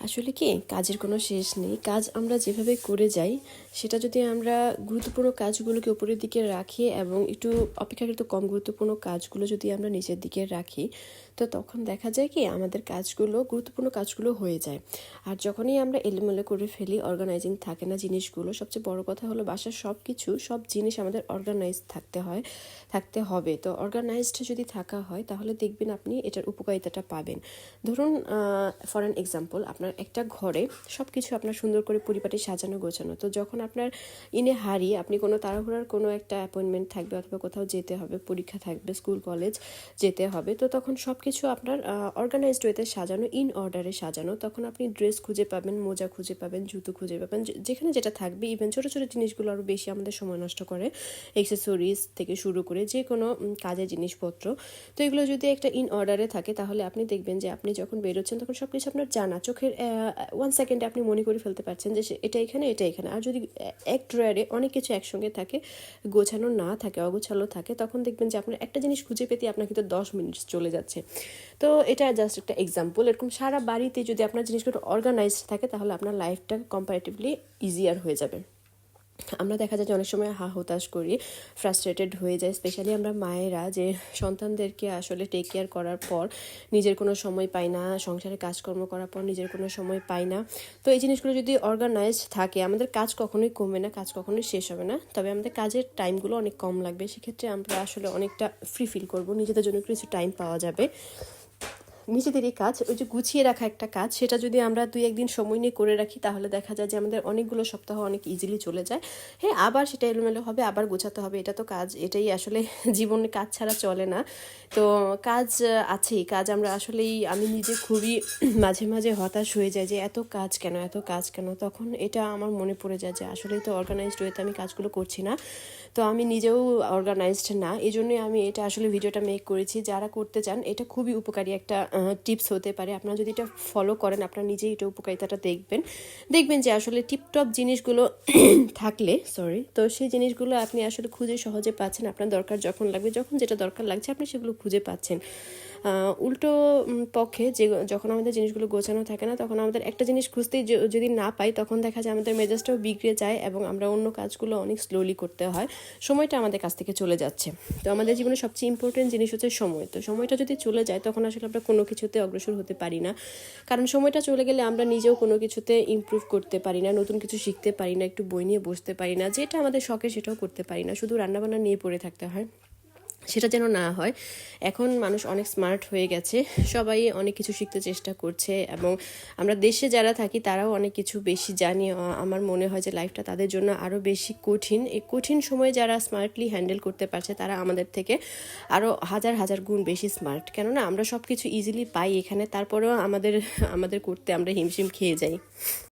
আসলে কি, কাজের কোনো শেষ নেই। কাজ আমরা যেভাবে করে যাই, সেটা যদি আমরা গুরুত্বপূর্ণ কাজগুলোকে উপরের দিকে রাখি এবং একটু অপেক্ষাকৃত কম গুরুত্বপূর্ণ কাজগুলো যদি আমরা নিচের দিকে রাখি, তো তখন দেখা যায় কি, আমাদের কাজগুলো, গুরুত্বপূর্ণ কাজগুলো হয়ে যায়। আর যখনই আমরা এলোমেলো করে ফেলি অর্গানাইজিং থাকে না জিনিসগুলো, সবচেয়ে বড় কথা হলো বাসার সব কিছু সব জিনিস আমাদের অর্গানাইজ থাকতে হয়, থাকতে হবে। তো অর্গানাইজড যদি থাকা হয়, তাহলে দেখবেন আপনি এটার উপকারিতাটা পাবেন। ধরুন ফর অ্যান এক্সাম্পল আপনার একটা ঘরে সব কিছু আপনার সুন্দর করে পরিপাটি সাজানো, গোছানো। তো যখন আপনার ইনে হারি আপনি কোনো তাড়াহুড়ার কোনো একটা অ্যাপয়েন্টমেন্ট থাকবে অথবা কোথাও যেতে হবে, পরীক্ষা থাকবে স্কুল কলেজ যেতে হবে, তো তখন সব কিছু আপনার অর্গানাইজড ওয়েতে সাজানো ইন অর্ডারে সাজানো। তখন আপনি ড্রেস খুঁজে পাবেন, মোজা খুঁজে পাবেন, জুতো খুঁজে পাবেন যেখানে যেটা থাকবে ইভেন ছোটো ছোটো জিনিসগুলো আরও বেশি আমাদের সময় নষ্ট করে। এক্সেসরিজ থেকে শুরু করে যে কোনো কাজের জিনিসপত্র। তো এগুলো যদি একটা ইন অর্ডারে থাকে, তাহলে আপনি দেখবেন যে আপনি যখন বেরোচ্ছেন, তখন সব কিছু আপনার জানা, চোখের ওয়ান সেকেন্ডে আপনি মনে করে ফেলতে পারছেন যে এটা এখানে এটা এখানে। আর যদি এক ড্রয়ারে অনেক কিছু একসঙ্গে থাকে, গোছানো না থাকে, অগোছালো থাকে, তখন দেখবেন যে আপনার একটা জিনিস খুঁজে পেতে আপনার কিন্তু দশ মিনিট চলে যাচ্ছে। তো এটা জাস্ট একটা এক্সাম্পল এরকম সারা বাড়িতে যদি আপনার জিনিসগুলো অর্গানাইজড থাকে, তাহলে আপনার লাইফটা কম্পারেটিভলি ইজিয়ার হয়ে যাবে। আমরা দেখা যায় যে অনেক সময় হা হতাশ করি ফ্রাস্ট্রেটেড হয়ে যায় স্পেশালি আমরা মায়েরা যে সন্তানদেরকে আসলে টেক কেয়ার করার পর নিজের কোনো সময় পাই না, সংসারে কাজকর্ম করার পর নিজের কোনো সময় পাই না। তো এই জিনিসগুলো যদি অর্গানাইজড থাকে, আমাদের কাজ কখনোই কমবে না, কাজ কখনোই শেষ হবে না। তবে আমাদের কাজের টাইমগুলো অনেক কম লাগবে, সেক্ষেত্রে আমরা আসলে অনেকটা ফ্রি ফিল করব। নিজেদের জন্য কিছু টাইম পাওয়া যাবে। নিজেদেরই কাজ, ওই যে গুছিয়ে রাখা একটা কাজ, সেটা যদি আমরা দুই একদিন সময় নিয়ে করে রাখি, তাহলে দেখা যায় যে আমাদের অনেকগুলো সপ্তাহ অনেক ইজিলি চলে যায়। হ্যাঁ আবার সেটা এলোমেলো হবে, আবার গোছাতে হবে, এটা তো কাজ, এটাই আসলে জীবনে কাজ ছাড়া চলে না। তো কাজ আছেই, কাজ আমরা আসলেই, আমি নিজে খুবই মাঝে মাঝে হতাশ হয়ে যায় যে এত কাজ কেন, এত কাজ কেন? তখন এটা আমার মনে পড়ে যায় যে আসলেই তো অর্গানাইজড ওয়েতে আমি কাজগুলো করছি না। তো আমি নিজেও অর্গানাইজড না এই জন্যই আমি এটা আসলে ভিডিওটা মেক করেছি। যারা করতে চান, এটা খুবই উপকারী একটা টিপস হতে পারে। আপনারা যদি এটা ফলো করেন, আপনারা নিজেই এটা উপকারিতাটা দেখবেন। দেখবেন যে আসলে টিপটপ জিনিসগুলো থাকলে সরি তো সেই জিনিসগুলো আপনি আসলে খুঁজে সহজে পাচ্ছেন। আপনার দরকার যখন লাগবে, যখন যেটা দরকার লাগছে, আপনি সেগুলো খুঁজে পাচ্ছেন। উল্টো পক্ষে যে, যখন আমাদের জিনিসগুলো গোছানো থাকে না, তখন আমাদের একটা জিনিস খুঁজতেই যদি না পাই, তখন দেখা যায় আমাদের মেজাজটাও বিগড়ে যায় এবং আমরা অন্য কাজগুলো অনেক স্লোলি করতে হয়। সময়টা আমাদের কাছ থেকে চলে যাচ্ছে। তো আমাদের জীবনে সবচেয়ে ইম্পর্টেন্ট জিনিস হচ্ছে সময়। তো সময়টা যদি চলে যায়, তখন আসলে আমরা কোনো কিছুতে অগ্রসর হতে পারি না। কারণ সময়টা চলে গেলে আমরা নিজেও কোনো কিছুতে ইমপ্রুভ করতে পারি না, নতুন কিছু শিখতে পারি না, একটু বই নিয়ে বসতে পারি না, যেটা আমাদের শখে সেটাও করতে পারি না। শুধু রান্নাবান্না নিয়ে পড়ে থাকতে হয়। সেটা যেন না হয়। এখন মানুষ অনেক স্মার্ট হয়ে গেছে। সবাই অনেক কিছু শিখতে চেষ্টা করছে এবং আমরা দেশে যারা থাকি তারাও অনেক কিছু বেশি জানি। আমার মনে হয় যে লাইফটা তাদের জন্য আরও বেশি কঠিন। এই কঠিন সময়ে যারা স্মার্টলি হ্যান্ডেল করতে পারছে তারা আমাদের থেকে আরও হাজার হাজার গুণ বেশি স্মার্ট কেননা আমরা সব কিছু ইজিলি পাই এখানে, তারপরেও আমাদের আমাদের করতে আমরা হিমশিম খেয়ে যাই।